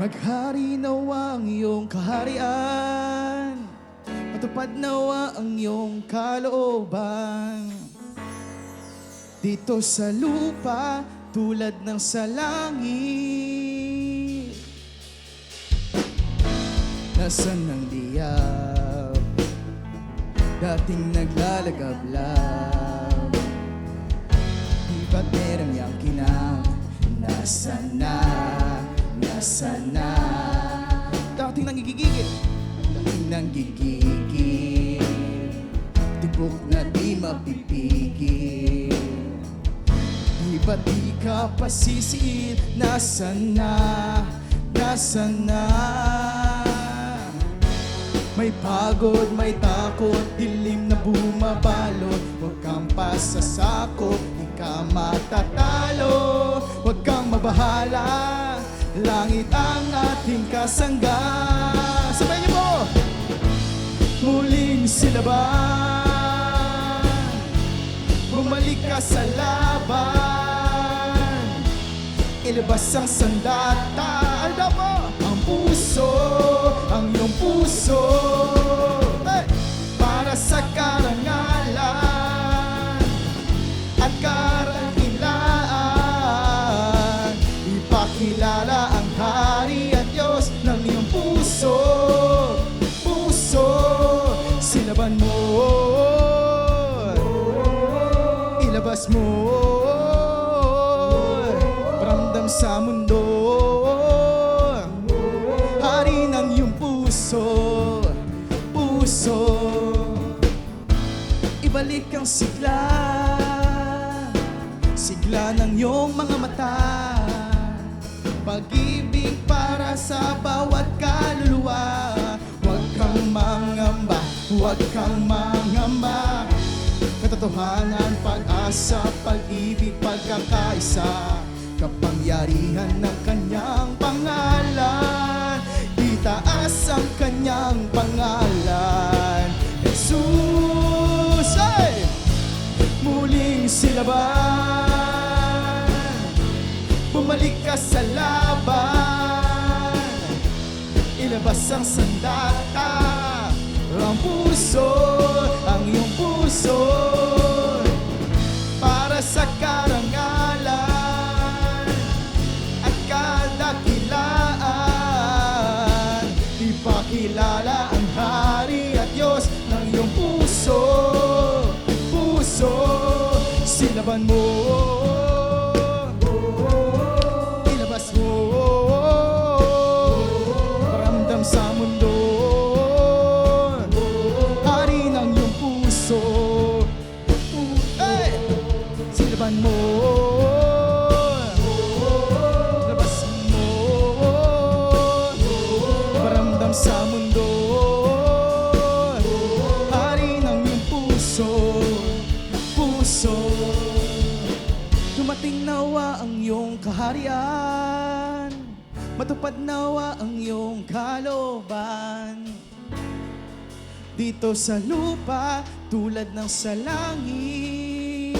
Maghari nawa ang iyong kaharian. Matupad nawa ang iyong kalooban. Dito sa lupa tulad ng sa langit. Nasaan ang liyab? Dating naglalagablab. Di ba't merong yang kinang? Nasaan na, nasaan na Dating nanggigigil Dating nanggigigil Tibok na di mapipigil. Di ba't di ka pasisiil Nasaan na, nasaan na? May pagod, may takot, dilim na bumabalot. Huwag kang pasasakop, di ka matatalo. Huwag kang mabahala, langit ang ating kasangga Sabay niyo po! Muling silaban Bumalik ka sa laban Ilabas ang sandata Ano po? Ilabas mo Paramdam sa mundo. Hari ng iyong puso Puso. Ibalik ang sigla Sigla ng iyong mga mata. Pag-ibig para sa bawat kaluluwa. Huwag kang mangamba, huwag kang mangamba. Katotohanan, pag-asa, pag-ibig, pagkakaisa Kapangyarihan ng kanyang pangalan. Itaas ang kanyang pangalan. Jesus! Ay! Muling silaban. Bumalik ka sa laban. Ilabas ang sandata. Ang puso, ang iyong puso Ipakilala ang hari at Diyos Ng iyong puso. Puso Silaban mo. Ilabas mo. Paramdam sa mundo. Hari ng iyong puso. Pu- Hey! Silaban mo. Ilabas kaharian Matupad nawa ang iyong kaloban. Dito sa lupa tulad ng sa langit.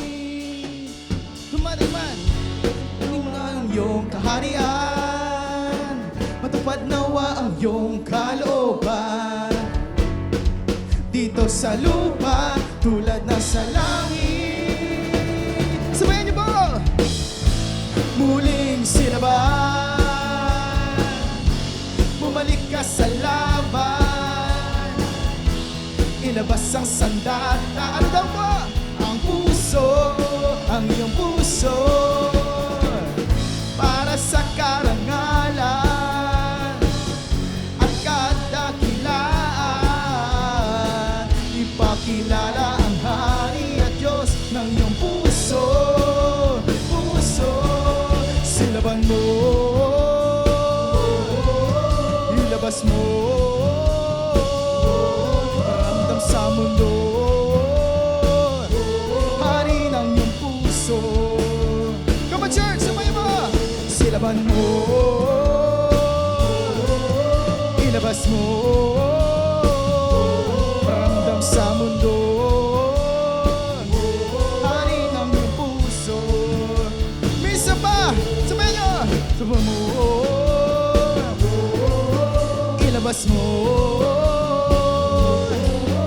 Dumating man Dumating na ang iyong kaharian. Matupad nawa ang iyong kalooban dito sa lupa tulad ng sa langit. Sabayan niyo po! Muling silaban Bumalik ka sa laban. Ilabas ang sandata Ano daw po? Ang puso Ang iyong puso Silaban mo. Ilabas mo. Paramdam sa mundo. Hari ng iyong puso Misa pa! Sabay nyo! Sabay mo. Ilabas mo.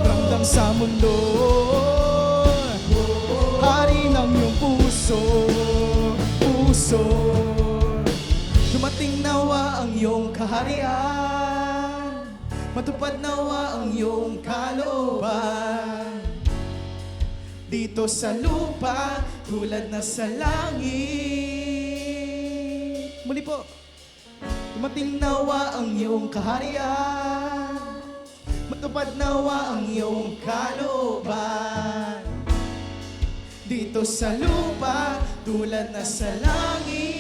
Ramdam sa mundo. Hari ng iyong puso. Puso nawa ang iyong kaharian. Matupad nawa ang iyong kalooban. Dito sa lupa Tulad na sa langit. Muli po. Dumating nawa ang iyong kaharian. Matupad nawa ang iyong kalooban. Dito sa lupa, tulad na sa langit